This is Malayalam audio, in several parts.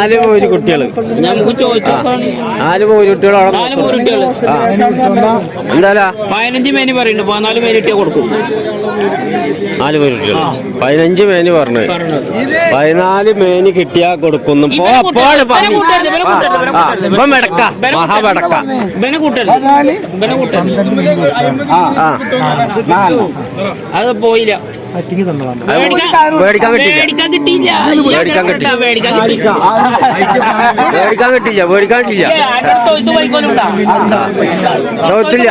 നാല് പോരി കുട്ടികൾ. നമുക്ക് ചോദിച്ചു നാല് പോരി കുട്ടികൾ നാല് എന്തായാലും പതിനഞ്ച് മേനി പറയുന്നുണ്ട് പതിനാല് മേനി കൊടുക്കും. നാല് പോരി കുട്ടികൾ പതിനഞ്ച് മേനി പറഞ്ഞു പതിനാല് മേനി കിട്ടിയാ കൊടുക്കുന്നു. അത് പോയില്ല. മേടിക്കാൻ മേടിക്കാൻ കിട്ടിയില്ല മേടിക്കാൻ കിട്ടില്ല. മേടിക്കാൻ മേടിക്കാൻ കിട്ടില്ല കിട്ടില്ല? ചോദിച്ചില്ല.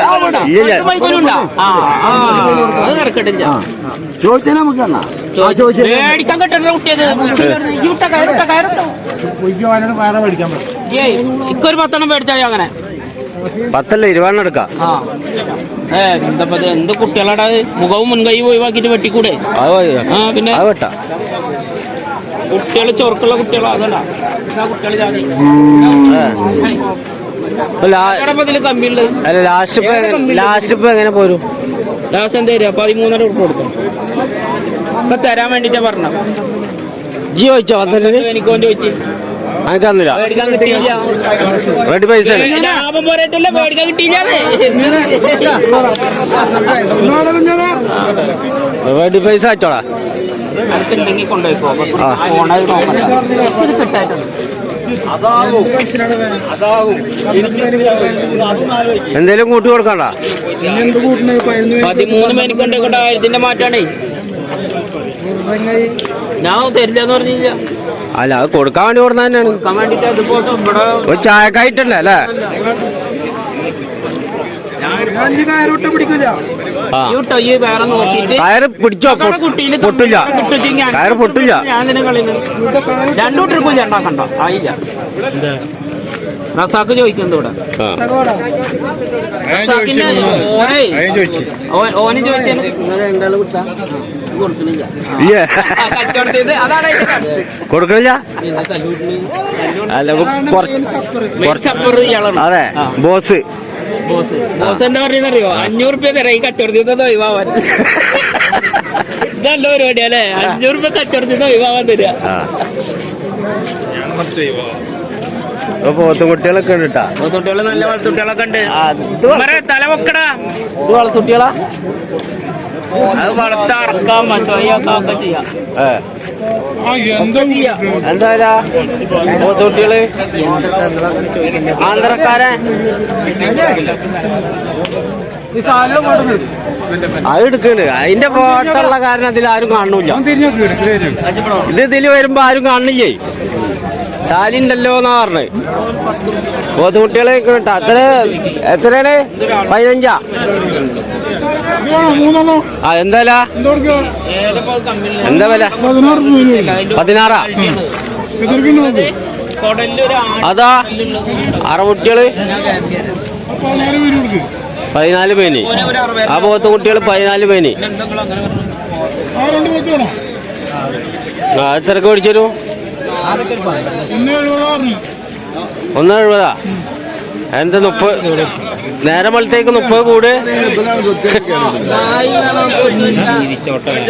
ചോദിച്ചാൽ നമുക്ക് എന്നാ കിട്ടണ്ട കുട്ടിയത് ഇക്കൊരു പത്തെണ്ണം മേടിച്ചാൽ അങ്ങനെ പത്തല്ല ഇരുപതെണ്ണം എടുക്കാം. എന്താ കുട്ടികളാടാ? മുഖവും മുൻകൈയും ഒഴിവാക്കിട്ട് വെട്ടിക്കൂടെ? ആ പിന്നെ? വെട്ടാ. കുട്ടികൾ ചൊറുക്കുള്ള കുട്ടികളാ അതല്ല. കുട്ടികൾ അല്ല ലാസ്റ്റ് എങ്ങനെ- ലാസ്റ്റ് ഇപ്പൊ എങ്ങനെ പോരും? ലാസ്റ്റ് എന്താ തരിക പതിമൂന്നര ഉറുപ്പ് കൊടുക്കും ഇപ്പൊ തരാൻ വേണ്ടിട്ടാ പറഞ്ഞ ജി ചോദിച്ചോ എനിക്ക് വേണ്ടി വെച്ച് മേടിക്കാൻ റെഡി പൈസ ലാഭം പോരായിട്ടല്ല മേടിക്കാൻ കിട്ടിയില്ലാതെ റെഡി പൈസ അയച്ചോളാ അടുത്തുണ്ടെങ്കിൽ കൊണ്ടുപോയിക്കോ കിട്ടായിട്ടുണ്ട് എന്തേലും കൂട്ടി കൊടുക്കണ്ട? പതിമൂന്ന് ആയിരത്തിന്റെ മാറ്റാണേ ഞാൻ തരില്ലെന്ന് പറഞ്ഞില്ല. അല്ല അത് കൊടുക്കാൻ വേണ്ടി കൊടുത്ത തന്നെയാണ്. ഒരു ചായക്കായിട്ടല്ലേ അല്ലേ? കയറ് പിടിച്ചോ പൊട്ടില്ല. കയറ് പൊട്ടില്ല. രണ്ടു ട്രിപ്പും ആയില്ല. റസാക്ക് ചോദിക്കുന്നത് ഇവിടെ. ഓനെ ചോദിച്ചു. ഓന് കൊടുക്കണില്ല. കൊടുക്കണില്ല? അല്ല കുറച്ച് കുറച്ചപ്പുറം ഇയാളാണ്. അതെ ബോസ്. ബോസ്. എന്താ പറയുന്നറിയോ? അഞ്ഞൂറ് റുപ്യ തരാം ഈ കച്ചവടത്തിൽ ഒഴിവാവാൻ. ഇതല്ല പരിപാടി അല്ലേ? അഞ്ഞൂറ് റുപ്യ കച്ചവടത്തിൽ ഒഴിവാവാൻ തരിക ആ. ഇപ്പൊ പോത്തും കുട്ടികളൊക്കെ ഉണ്ട് കേട്ടാ വളർത്തുട്ടികൾ നല്ല വളർത്തുട്ടികളൊക്കെ ഉണ്ട്. തല വെക്കടാ ഇത് വളർത്തുട്ടികളാ അത് വളർത്തറക്കാം ഒക്കെ ചെയ്യാം എന്താ പോത്തുകുട്ടികൾ ആന്ധ്രക്കാരൻ അത് എടുക്കണ് അതിന്റെ ഫോട്ടോ ഉള്ള കാരണം അതിൽ ആരും കാണുന്നില്ല ഇത് ഇതിൽ വരുമ്പോ ആരും കാണുന്നില്ലേ സാലിണ്ടല്ലോ എന്നാ പറഞ്ഞത് പോത്തുകുട്ടികളെ കിട്ടാ എത്ര എത്രയാണ് പതിനഞ്ചാ ആ എന്താ എന്താ വില? പതിനാറാ അതാ അറകുട്ടികൾ പതിനാല് പേനി. ആ പോത്ത കുട്ടികൾ പതിനാല് പേനി. ആ എത്രക്ക് മേടിച്ചു ഒന്ന് എഴുപതാ? എന്താ മുപ്പത് നേരെ മലത്തേക്ക് മുപ്പത് കൂട്?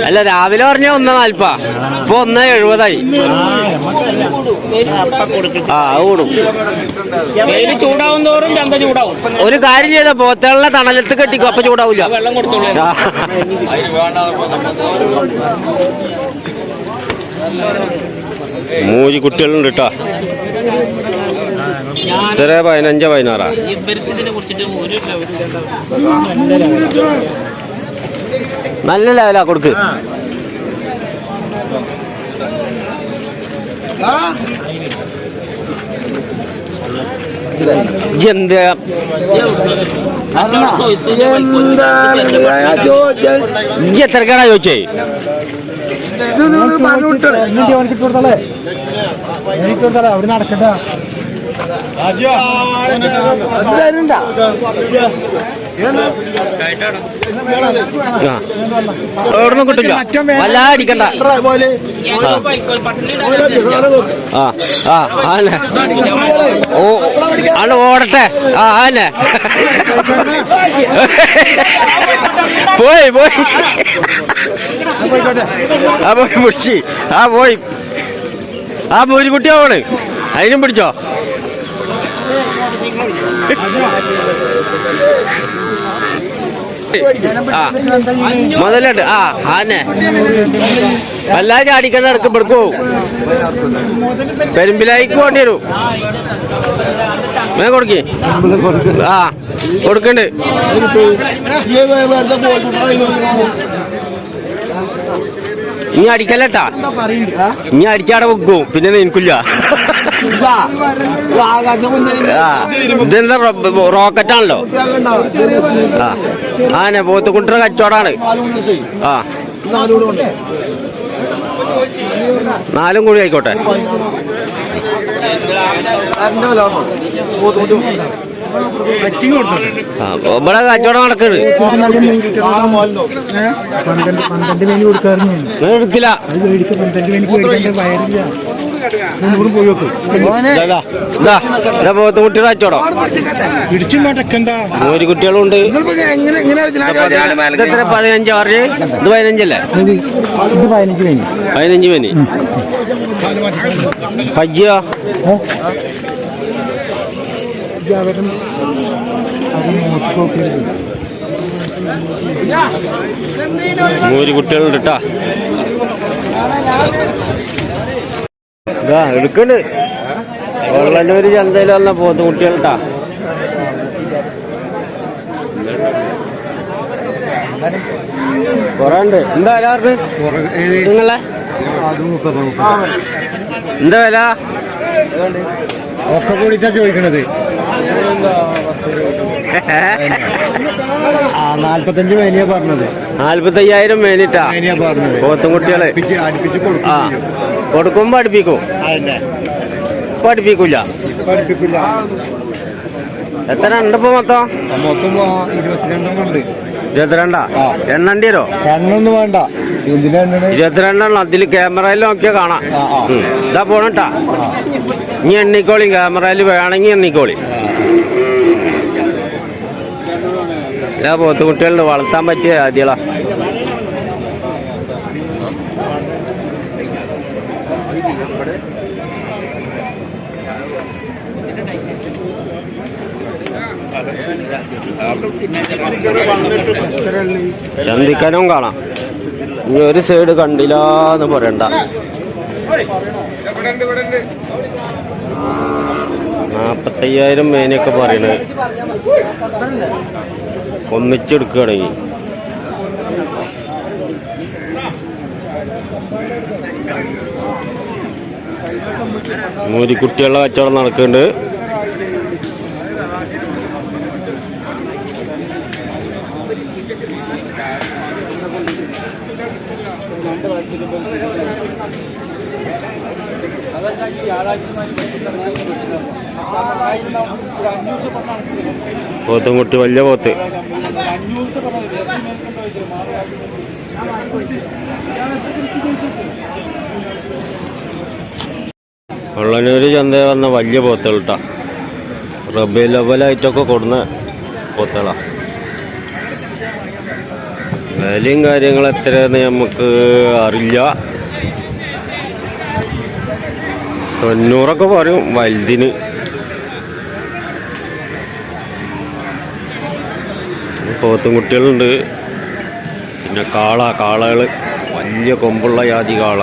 അല്ല രാവിലെ പറഞ്ഞ ഒന്ന് നാൽപ്പാ. ഇപ്പൊ ഒന്ന് എഴുപതായി. ആ കൂടും. ചൂടാവും തോറും ചന്ത ചൂടാവും. ഒരു കാര്യം ചെയ്ത പോത്തുകളുടെ തണലത്ത് കെട്ടിക്കും അപ്പൊ ചൂടാവില്ല വെള്ളം കൊടുത്തോളൂ. മൂന്ന് കുട്ടികളുണ്ട് കേട്ടോ ഇത്ര പതിനഞ്ച് പതിനാറാ? ഇവർക്ക് ഇതിനെ കുറിച്ചിട്ട് ഒരു ലെവലും നല്ല ലെവലാ കൊടുക്ക് എന്താ എത്രക്കാണാ ചോദിച്ചേ അവിടെ നടക്കട്ടെ എവിടുന്നും കിട്ടില്ല? വല്ലാതെ അടിക്കണ്ട ആ ആ ആണ് ഓടട്ടെ. ആ ആന്നെ പോയി പോയി. ആ പോയി മുടിച്ച് ആ പോയി. ആ മൂരിക്കുട്ടി കുട്ടിയാവണ് അതിനും പിടിച്ചോ? മുതലുണ്ട് ആ ആന്നെ എല്ലാ ചാടിക്കണ്ട ഇടയ്ക്ക് ഇവിടക്ക് പോവും. പെരുമ്പിലായിക്ക് പോണ്ടി വരും. കൊടുക്കേ. ആ കൊടുക്കണ്ട്. ഇനി അടിക്കല്ലട്ടാ ഇനി അടിച്ചാടെ വെക്കും. പിന്നെ നിനക്കില്ല ഇതെന്താ റോക്കറ്റാണല്ലോ ആ. ആനെ പോത്തുകുട്ടിയുടെ കച്ചവടാണ്. ആ. നാലും കൂടി ആയിക്കോട്ടെ. ആ ഇവിടെ കച്ചവടം നടക്കുന്നത് എടുത്തില്ല കച്ചവടം ഒരു കുട്ടികളും ഉണ്ട് എങ്ങനെ എങ്ങനെ ഇതെത്ര പതിനഞ്ച് പറഞ്ഞ് ഇത് പതിനഞ്ചല്ലേ? പതിനഞ്ച് മണി പജ്ജിയോ നൂറ് കുട്ടികളുണ്ട് കേട്ടാ ഇതാ എടുക്കണ്ട്. വെള്ളല്ലൂര് ചന്തയിൽ വന്ന പോത്ത് കുട്ടികൾട്ടാ. കൊറേ എന്താ വില അവർക്ക്? നിങ്ങളെ? എന്താ വില? ഒക്കെ കൂടിട്ടാ ചോദിക്കണത്. നാല്പത്തഞ്ച് മേനിയ പറഞ്ഞത്. നാല്പത്തയ്യായിരം മേനിട്ടാ. മേനിയ പറഞ്ഞത്. പോത്തും കുട്ടികളെ. അടുപ്പിച്ച് കൊടുക്കും ആ. കൊടുക്കും ഇപ്പൊ അടുപ്പിക്കില്ല എത്ര ഉണ്ട് ഇപ്പൊ മൊത്തം ഇരുപത്തിരണ്ടാ എണ്ണണ്ടിരോ എണ്ണണ്ടി എണ്ണൊന്നും വേണ്ട. ഇരുപത്തിരണ്ടെണ്ണം അതിൽ ക്യാമറയിൽ നോക്കിയാ കാണാം. ഇതാ പോണട്ടാ. ഇനി എണ്ണിക്കോളി ക്യാമറയിൽ വേണമെങ്കിൽ എണ്ണിക്കോളി. ഇതാ പോത്തുകുട്ടികളുടെ വളർത്താൻ പറ്റിയ ആദ്യളാ. ചന്തിക്കനും കാണാം. ഇനി ഒരു സൈഡ് കണ്ടില്ലാന്ന് പറയണ്ട. നാപ്പത്തയ്യായിരം മേനൊക്കെ പറയണത് ഒന്നിച്ചെടുക്കുകയാണെങ്കിൽ മൂരിക്കുട്ടികളുടെ കച്ചവടം നടക്കുന്നുണ്ട്. പോത്തും കുട്ടി വലിയ പോത്ത്. ഉള്ളനൂര് ചന്ത വന്ന വലിയ പോത്തുകൾ കേട്ടാ റബ്ബി ലെവലായിട്ടൊക്കെ കൊടുന്ന പോത്തുകളാ. വിലയും കാര്യങ്ങൾ എത്രയെന്ന് നമുക്ക് അറിയില്ല. തൊണ്ണൂറൊക്കെ പറയും വലുതിന്. പോത്തും കുട്ടികളുണ്ട്. പിന്നെ കാള കാളകൾ വലിയ കൊമ്പുള്ള ജാതി കാള.